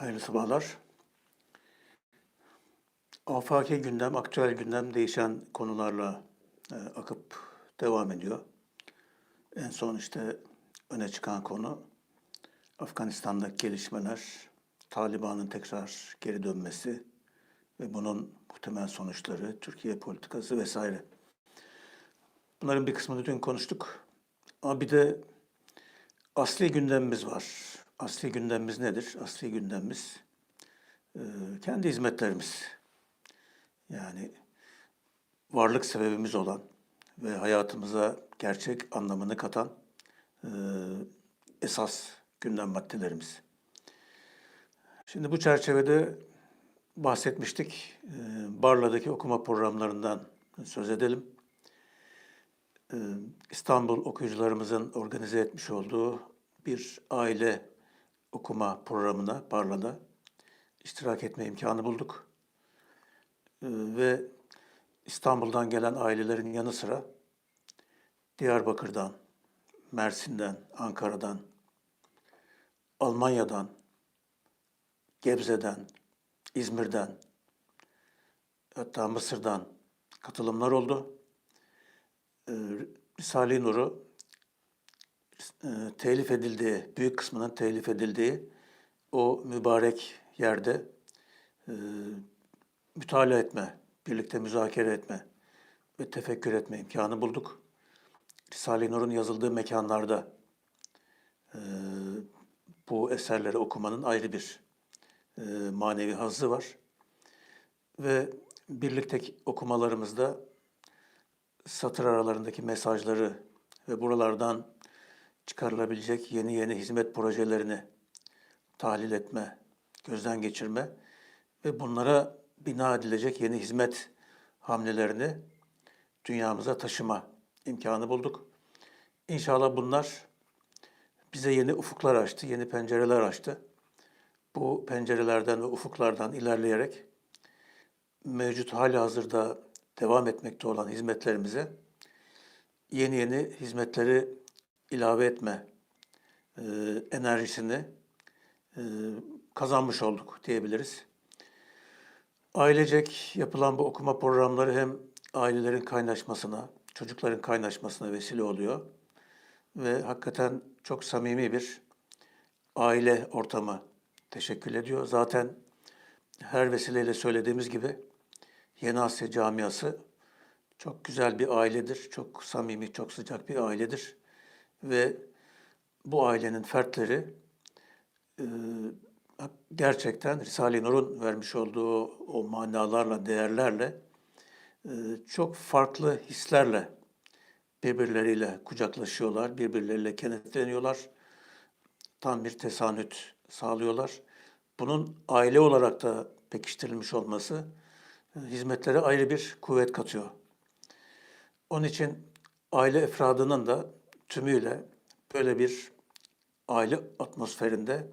Hayırlı sabahlar. Afaki gündem, aktüel gündem değişen konularla e, akıp devam ediyor. En son işte öne çıkan konu Afganistan'daki gelişmeler, Taliban'ın tekrar geri dönmesi ve bunun muhtemel sonuçları, Türkiye politikası vesaire. Bunların bir kısmını dün konuştuk. Ama bir de asli gündemimiz var. Asli gündemimiz nedir? Asli gündemimiz e, kendi hizmetlerimiz. Yani varlık sebebimiz olan ve hayatımıza gerçek anlamını katan e, esas gündem maddelerimiz. Şimdi bu çerçevede bahsetmiştik. E, Barla'daki okuma programlarından söz edelim. E, İstanbul okuyucularımızın organize etmiş olduğu bir aile okuma programına Barla'da iştirak etme imkanı bulduk. E, Ve İstanbul'dan gelen ailelerin yanı sıra Diyarbakır'dan, Mersin'den, Ankara'dan, Almanya'dan, Gebze'den, İzmir'den, hatta Mısır'dan katılımlar oldu. Ee, Risale-i Nur'u e, telif edildiği, büyük kısmının telif edildiği o mübarek yerde e, mütalaa etme, birlikte müzakere etme ve tefekkür etme imkanı bulduk. Risale-i Nur'un yazıldığı mekanlarda e, bu eserleri okumanın ayrı bir e, manevi hazzı var. Ve birlikteki okumalarımızda satır aralarındaki mesajları ve buralardan çıkarılabilecek yeni yeni hizmet projelerini tahlil etme, gözden geçirme ve bunlara bina edilecek yeni hizmet hamlelerini dünyamıza taşıma imkanı bulduk. İnşallah bunlar bize yeni ufuklar açtı, yeni pencereler açtı. Bu pencerelerden ve ufuklardan ilerleyerek mevcut hali hazırda devam etmekte olan hizmetlerimize yeni yeni hizmetleri ilave etme e, enerjisini e, kazanmış olduk diyebiliriz. Ailecek yapılan bu okuma programları hem ailelerin kaynaşmasına, çocukların kaynaşmasına vesile oluyor ve hakikaten çok samimi bir aile ortamı teşekkül ediyor. Zaten her vesileyle söylediğimiz gibi Yeni Asya camiası çok güzel bir ailedir. Çok samimi, çok sıcak bir ailedir. Ve bu ailenin fertleri e, gerçekten Risale-i Nur'un vermiş olduğu o manalarla, değerlerle e, çok farklı hislerle birbirleriyle kucaklaşıyorlar, birbirleriyle kenetleniyorlar. Tam bir tesanüt sağlıyorlar. Bunun aile olarak da pekiştirilmiş olması hizmetlere ayrı bir kuvvet katıyor. Onun için aile efradının da tümüyle böyle bir aile atmosferinde,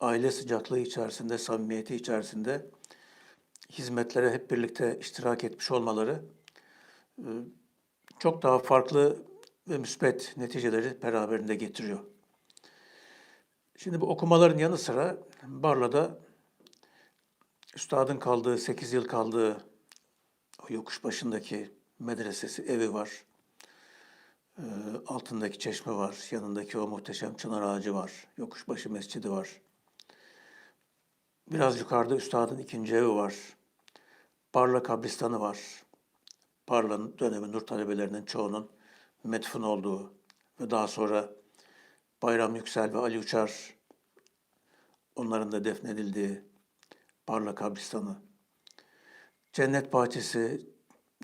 aile sıcaklığı içerisinde, samimiyeti içerisinde hizmetlere hep birlikte iştirak etmiş olmaları e, çok daha farklı ve müspet neticeleri beraberinde getiriyor. Şimdi bu okumaların yanı sıra Barla'da üstadın kaldığı, 8 yıl kaldığı o yokuş başındaki medresesi, evi var. Ee, altındaki çeşme var, yanındaki o muhteşem çınar ağacı var, yokuşbaşı mescidi var. Biraz yukarıda üstadın ikinci evi var. Barla kabristanı var. Barla'nın dönemi Nur talebelerinin çoğunun metfun olduğu ve daha sonra Bayram Yüksel ve Ali Uçar onların da defnedildiği Barla kabristanı. Cennet Bahçesi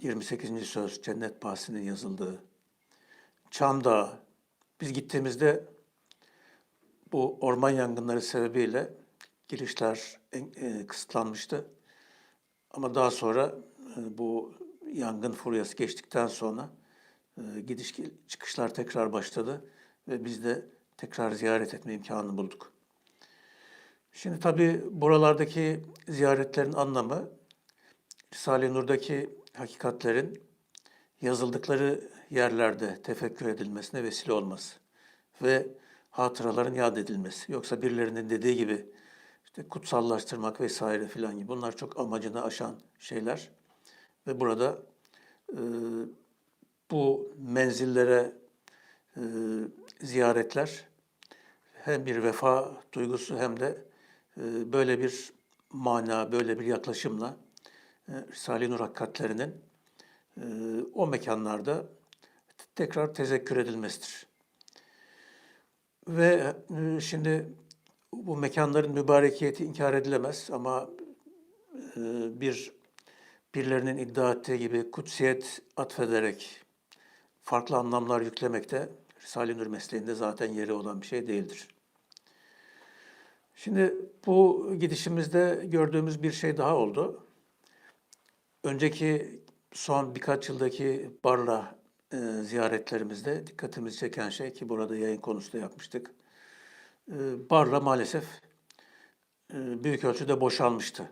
28. söz Cennet Bahçesi'nin yazıldığı. Çam. Biz gittiğimizde bu orman yangınları sebebiyle girişler e, kısıtlanmıştı. Ama daha sonra e, bu yangın furyası geçtikten sonra e, gidiş çıkışlar tekrar başladı ve biz de tekrar ziyaret etme imkanı bulduk. Şimdi tabii buralardaki ziyaretlerin anlamı Risale-i Nur'daki hakikatlerin yazıldıkları yerlerde tefekkür edilmesine vesile olması ve hatıraların yad edilmesi. Yoksa birilerinin dediği gibi işte kutsallaştırmak vesaire filan gibi. Bunlar çok amacını aşan şeyler. Ve burada e, bu menzillere e, ziyaretler hem bir vefa duygusu hem de e, böyle bir mana, böyle bir yaklaşımla e, Risale-i Nur hakikatlerinin e, o mekanlarda tekrar tezekkür edilmesidir. Ve e, şimdi bu mekanların mübarekiyeti inkar edilemez ama e, bir birilerinin iddia ettiği gibi kutsiyet atfederek farklı anlamlar yüklemek de Risale-i Nur mesleğinde zaten yeri olan bir şey değildir. Şimdi bu gidişimizde gördüğümüz bir şey daha oldu. Önceki son birkaç yıldaki Barla e, ziyaretlerimizde dikkatimizi çeken şey ki burada yayın konusu da yapmıştık. E, Barla maalesef e, büyük ölçüde boşalmıştı.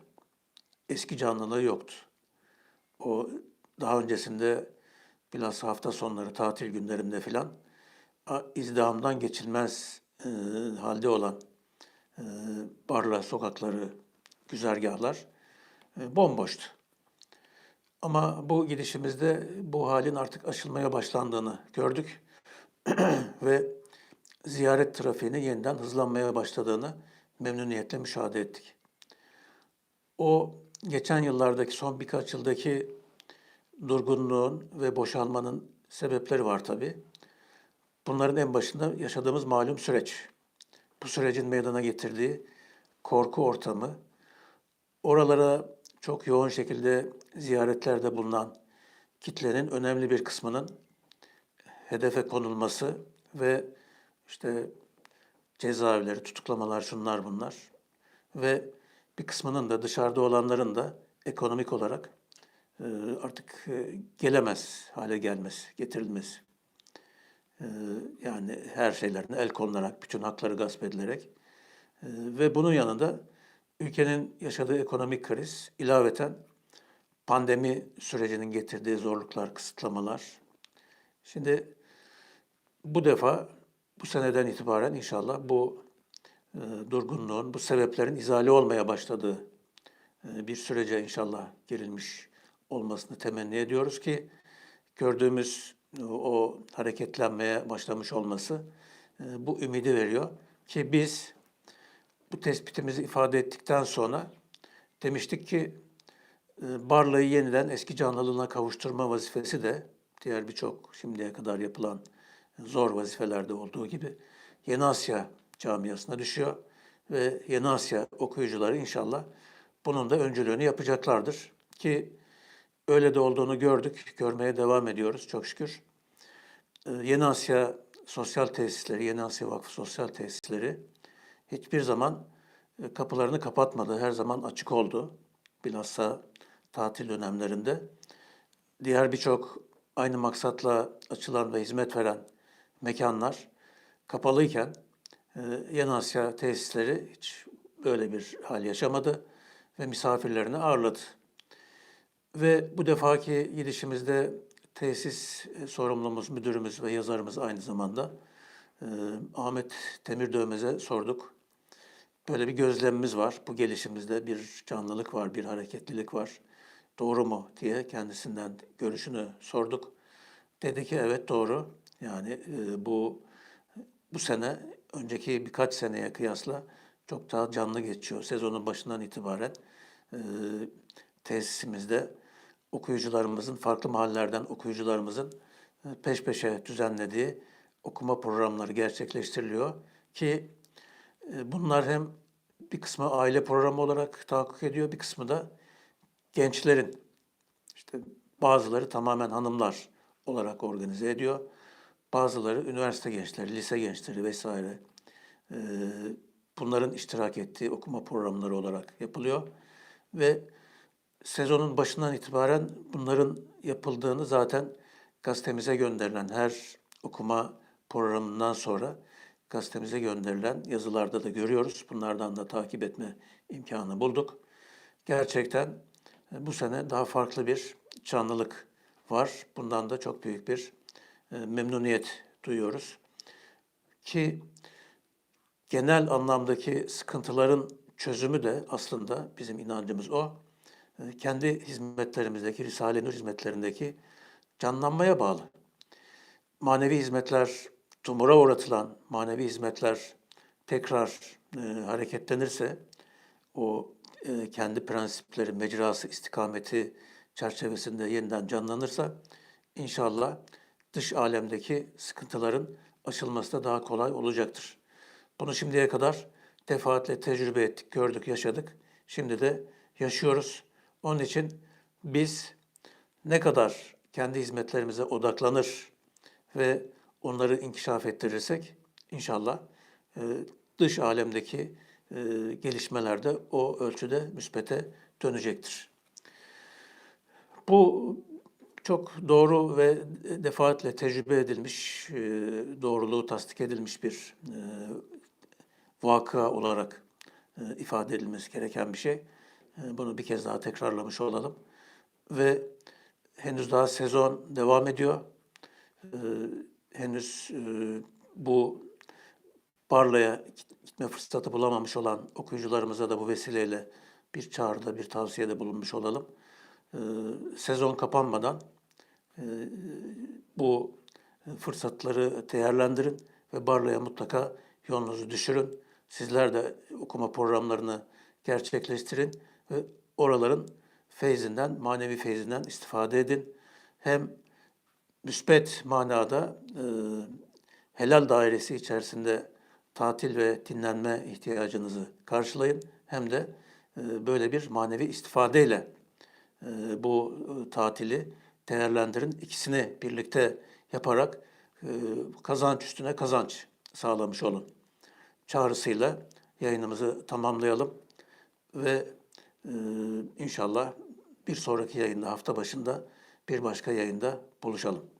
Eski canlılığı yoktu. O daha öncesinde bilhassa hafta sonları, tatil günlerinde filan izdihamdan geçilmez e, halde olan e, barla sokakları, güzergahlar e, bomboştu. Ama bu gidişimizde bu halin artık aşılmaya başlandığını gördük ve ziyaret trafiğinin yeniden hızlanmaya başladığını memnuniyetle müşahede ettik. O geçen yıllardaki son birkaç yıldaki durgunluğun ve boşalmanın sebepleri var tabii. Bunların en başında yaşadığımız malum süreç. Bu sürecin meydana getirdiği korku ortamı, oralara çok yoğun şekilde ziyaretlerde bulunan kitlenin önemli bir kısmının hedefe konulması ve işte cezaevleri, tutuklamalar, şunlar bunlar ve bir kısmının da dışarıda olanların da ekonomik olarak e, artık e, gelemez hale gelmesi, getirilmesi. E, Yani her şeylerine el konularak, bütün hakları gasp edilerek ve bunun yanında ülkenin yaşadığı ekonomik kriz, ilaveten pandemi sürecinin getirdiği zorluklar, kısıtlamalar. Şimdi bu defa bu seneden itibaren inşallah bu e, durgunluğun, bu sebeplerin izale olmaya başladığı e, bir sürece inşallah girilmiş olmasını temenni ediyoruz ki gördüğümüz o, o hareketlenmeye başlamış olması e, bu ümidi veriyor ki biz bu tespitimizi ifade ettikten sonra demiştik ki e, Barla'yı yeniden eski canlılığına kavuşturma vazifesi de diğer birçok şimdiye kadar yapılan zor vazifelerde olduğu gibi Yeni Asya camiasına düşüyor ve Yeni Asya okuyucuları inşallah bunun da öncülüğünü yapacaklardır ki öyle de olduğunu gördük, görmeye devam ediyoruz çok şükür. Ee, Yeni Asya sosyal tesisleri, Yeni Asya Vakfı sosyal tesisleri hiçbir zaman e, kapılarını kapatmadı. Her zaman açık oldu. Bilhassa tatil dönemlerinde. Diğer birçok aynı maksatla açılan ve hizmet veren mekanlar kapalıyken e, Yeni Asya tesisleri hiç böyle bir hal yaşamadı ve misafirlerini ağırladı. Ve bu defaki gidişimizde tesis e, sorumlumuz, müdürümüz ve yazarımız aynı zamanda Ahmet Temir Dövmez'e sorduk. Böyle bir gözlemimiz var. Bu gelişimizde bir canlılık var, bir hareketlilik var. Doğru mu diye kendisinden görüşünü sorduk. Dedi ki evet doğru. Yani e, bu bu sene önceki birkaç seneye kıyasla çok daha canlı geçiyor. Sezonun başından itibaren e, tesisimizde okuyucularımızın, farklı mahallelerden okuyucularımızın e, peş peşe düzenlediği okuma programları gerçekleştiriliyor ki bunlar hem bir kısmı aile programı olarak tahakkuk ediyor, bir kısmı da gençlerin, işte bazıları tamamen hanımlar olarak organize ediyor. Bazıları üniversite gençleri, lise gençleri vesaire. e, Bunların iştirak ettiği okuma programları olarak yapılıyor. Ve sezonun başından itibaren bunların yapıldığını zaten gazetemize gönderilen her okuma programından sonra gazetemize gönderilen yazılarda da görüyoruz. Bunlardan da takip etme imkanı bulduk. Gerçekten e, bu sene daha farklı bir canlılık var. Bundan da çok büyük bir e, memnuniyet duyuyoruz. Ki genel anlamdaki sıkıntıların çözümü de aslında bizim inancımız o. E, Kendi hizmetlerimizdeki, Risale-i Nur hizmetlerindeki canlanmaya bağlı. Manevi hizmetler, tumura uğratılan manevi hizmetler tekrar e, hareketlenirse, o e, kendi prensipleri, mecrası, istikameti çerçevesinde yeniden canlanırsa, inşallah dış alemdeki sıkıntıların aşılması da daha kolay olacaktır. Bunu şimdiye kadar defaatle tecrübe ettik, gördük, yaşadık. Şimdi de yaşıyoruz. Onun için biz ne kadar kendi hizmetlerimize odaklanır ve onları inkişaf ettirirsek inşallah e, dış alemdeki e, gelişmeler de o ölçüde müspete dönecektir. Bu çok doğru ve defaatle tecrübe edilmiş, e, doğruluğu tasdik edilmiş bir e, vaka olarak e, ifade edilmesi gereken bir şey. Bunu bir kez daha tekrarlamış olalım. Ve henüz daha sezon devam ediyor. Henüz e, bu Barla'ya gitme fırsatı bulamamış olan okuyucularımıza da bu vesileyle bir çağrıda, bir tavsiyede bulunmuş olalım. E, Sezon kapanmadan e, bu fırsatları değerlendirin ve Barla'ya mutlaka yolunuzu düşürün. Sizler de okuma programlarını gerçekleştirin ve oraların feyzinden, manevi feyzinden istifade edin. Hem müspet manada e, helal dairesi içerisinde tatil ve dinlenme ihtiyacınızı karşılayın. Hem de e, böyle bir manevi istifadeyle e, bu e, tatili değerlendirin. İkisini birlikte yaparak e, kazanç üstüne kazanç sağlamış olun. Çağrısıyla yayınımızı tamamlayalım ve e, inşallah bir sonraki yayında hafta başında bir başka yayında buluşalım.